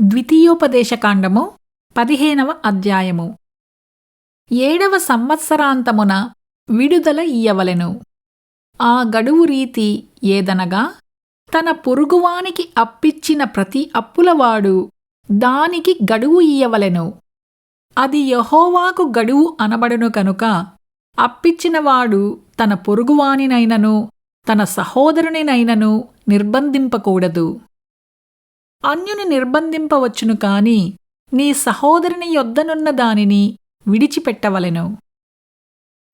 ద్వితీయోపదేశకాండము పదిహేనవ అధ్యాయము. ఏడవ సంవత్సరాంతమున విడుదల ఇయ్యవలెను. ఆ గడువు రీతి ఏదనగా తన పొరుగువానికి అప్పిచ్చిన ప్రతి అప్పులవాడు దానికి గడువు ఇయ్యవలెను. అది యహోవాకు గడువు అనబడును కనుక అప్పిచ్చినవాడు తన పొరుగువానినైనను తన సహోదరునినైనను నిర్బంధింపకూడదు. అన్యుని నిర్బంధింపవచ్చును కాని నీ సహోదరుని యొద్దనున్న దానిని విడిచిపెట్టవలెను.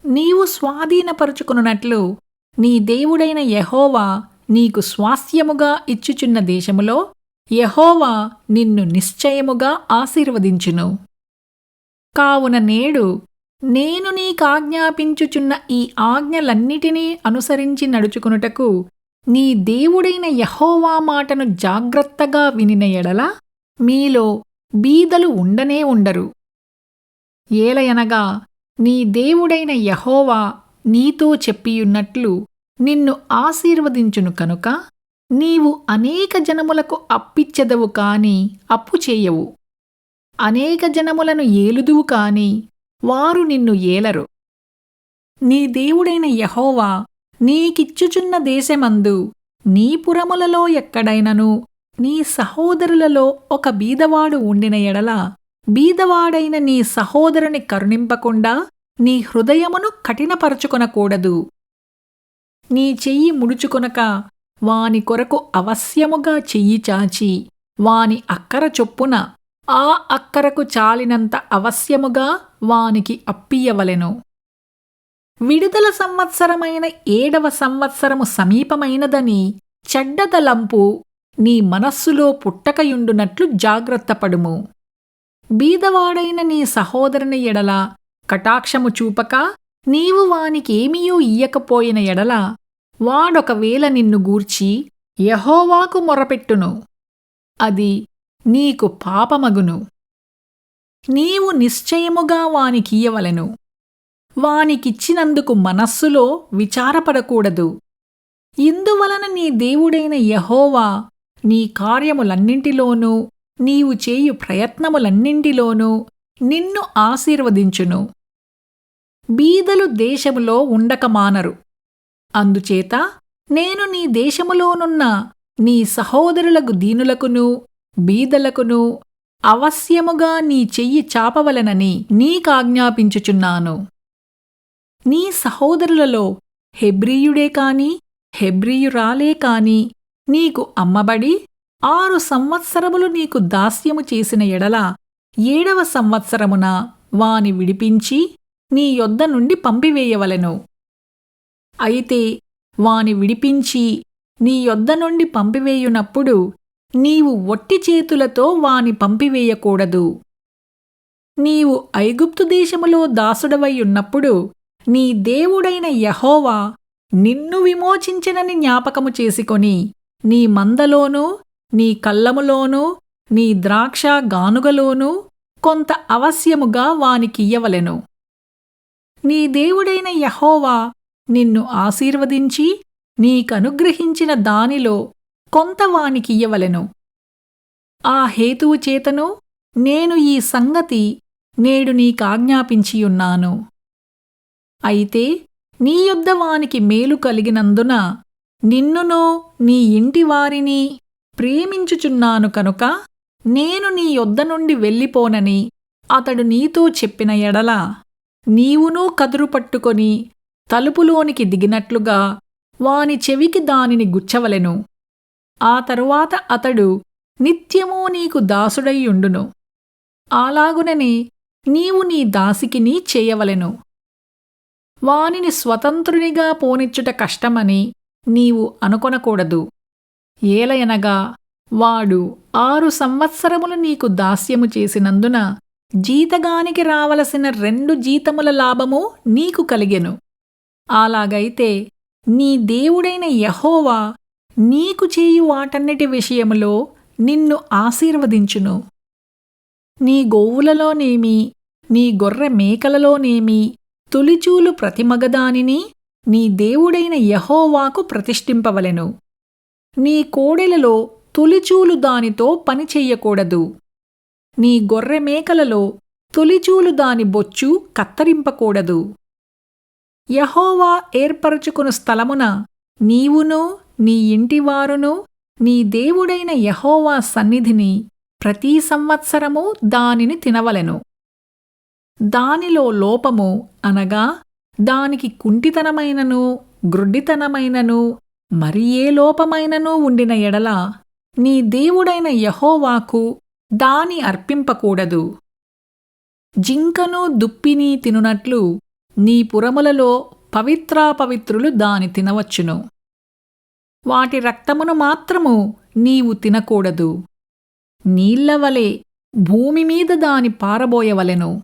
నీవు స్వాధీనపరుచుకున్నట్లు నీ దేవుడైన యహోవా నీకు స్వాస్థ్యముగా ఇచ్చుచున్న దేశములో యహోవా నిన్ను నిశ్చయముగా ఆశీర్వదించును. కావున నేడు నేను నీకాజ్ఞాపించుచున్న ఈ ఆజ్ఞలన్నిటినీ అనుసరించి నడుచుకునుటకు నీ దేవుడైన యహోవా మాటను జాగ్రత్తగా వినిన ఎడల మీలో బీదలు ఉండనే ఉండరు. ఏలయనగా నీ దేవుడైన యహోవా నీతో చెప్పియున్నట్లు నిన్ను ఆశీర్వదించును కనుక నీవు అనేక జనములకు అప్పిచ్చెదవు కాని అప్పు చేయవు. అనేక జనములను ఏలుదువు కాని వారు నిన్ను ఏలరు. నీ దేవుడైన యహోవా నీకిచ్చుచున్న దేశమందు నీ పురములలో ఎక్కడైనను నీ సహోదరులలో ఒక బీదవాడు ఉండిన ఎడల బీదవాడైన నీ సహోదరుని కరుణింపకుండా నీ హృదయమును కఠినపరచుకొనకూడదు. నీ చెయ్యి ముడుచుకొనక వాని కొరకు అవశ్యముగా చెయ్యి చాచి వాని అక్కర చొప్పున ఆ అక్కరకు చాలినంత అవశ్యముగా వానికి అప్పియవలెను. విడుదల సంవత్సరమైన ఏడవ సంవత్సరము సమీపమైనదని చెడ్డతలంపు నీ మనస్సులో పుట్టకయుండునట్లు జాగ్రత్తపడుము బీదవాడైన నీ సహోదరుని ఎడల కటాక్షము చూపక నీవు వానికేమీయూ ఇయ్యకపోయిన ఎడల వాడొకవేళ నిన్ను గూర్చి యహోవాకు మొరపెట్టును. అది నీకు పాపమగును. నీవు నిశ్చయముగా వానికియ్యవలెను. వానికిచ్చినందుకు మనస్సులో విచారపడకూడదు. ఇందువలన నీ దేవుడైన యహోవా నీ కార్యములన్నింటిలోనూ నీవు చేయు ప్రయత్నములన్నింటిలోనూ నిన్ను ఆశీర్వదించును. బీదలు దేశములో ఉండకమానరు అందుచేత నేను నీ దేశములోనున్న నీ సహోదరులకు దీనులకును బీదలకును అవశ్యముగా నీ చెయ్యి చాపవలనని నీకాజ్ఞాపించుచున్నాను. నీ సహోదరులలో హెబ్రీయుడే కాని హెబ్రీయురాలే కాని నీకు అమ్మబడి ఆరు సంవత్సరములు నీకు దాస్యము చేసిన ఎడల ఏడవ సంవత్సరమున వాని విడిపించి నీ యొద్ద నుండి పంపివేయవలెను. అయితే వాని విడిపించి నీ యొద్ద నుండి పంపివేయునప్పుడు నీవు ఒట్టి చేతులతో వాని పంపివేయకూడదు. నీవు ఐగుప్తు దేశములో దాసుడవై ఉన్నప్పుడు నీ దేవుడైన యహోవా నిన్ను విమోచించినని జ్ఞాపకము చేసుకొని నీ మందలోనూ నీ కళ్ళములోనూ నీ ద్రాక్ష గానుగలోనూ కొంత అవశ్యముగా వానికియ్యవలెను నీ దేవుడైన యహోవా నిన్ను ఆశీర్వదించి నీకనుగ్రహించిన దానిలో కొంత వానికియ్యవలెను ఆ హేతువు చేతను నేను ఈ సంగతి నేడు నీకాజ్ఞాపించియున్నాను. అయితే నీ యొద్ద వానికి మేలు కలిగినందున నిన్నును నీ ఇంటి వారిని ప్రేమించుచున్నాను కనుక నేను నీ యొద్ద నుండి వెళ్ళిపోనని అతడు నీతో చెప్పిన ఎడల నీవునూ కదురు పట్టుకొని తలుపులోనికి దిగినట్లుగా వాని చెవికి దానిని గుచ్చవలెను. ఆ తరువాత అతడు నిత్యమూ నీకు దాసుడైయుండును అలాగునని నీవు నీ దాసికిని చేయవలెను. వానిని స్వతంత్రునిగా పోనిచ్చుట కష్టమని నీవు అనుకొనకూడదు. ఏలయనగా వాడు ఆరు సంవత్సరములు నీకు దాస్యము చేసినందున జీతగానికి రావలసిన రెండు జీతముల లాభము నీకు కలిగెను. అలాగైతే నీ దేవుడైన యహోవా నీకు చేయు వాటన్నిటి విషయములో నిన్ను ఆశీర్వదించును. నీ గోవులలోనేమి నీ గొర్రె మేకలలోనేమి తొలిచూలు ప్రతిమగదానిని నీ దేవుడైన యహోవాకు ప్రతిష్ఠింపవలెను. నీ కోడెలలో తొలిచూలు దానితో పనిచెయ్యకూడదు నీ గొర్రె మేకలలో తొలిచూలు దాని బొచ్చు కత్తరింపకూడదు. యహోవా ఏర్పరచుకుని స్థలమున నీవును నీ ఇంటివారును నీ దేవుడైన యహోవా సన్నిధిని ప్రతి సంవత్సరము దానిని తినవలెను. దానిలో లోపము అనగా దానికి కుంటితనమైనను గ్రుడ్డితనమైనను మరి ఏ లోపమైనను ఉండిన ఎడల నీ దేవుడైన యహోవాకు దాని అర్పింపకూడదు. జింకను దుప్పిని తినునట్లు నీ పురములలో పవిత్రాపవిత్రులు దాని తినవచ్చును. వాటి రక్తమును మాత్రము నీవు తినకూడదు. నీళ్ళవలే భూమి మీద దాని పారబోయవలెను.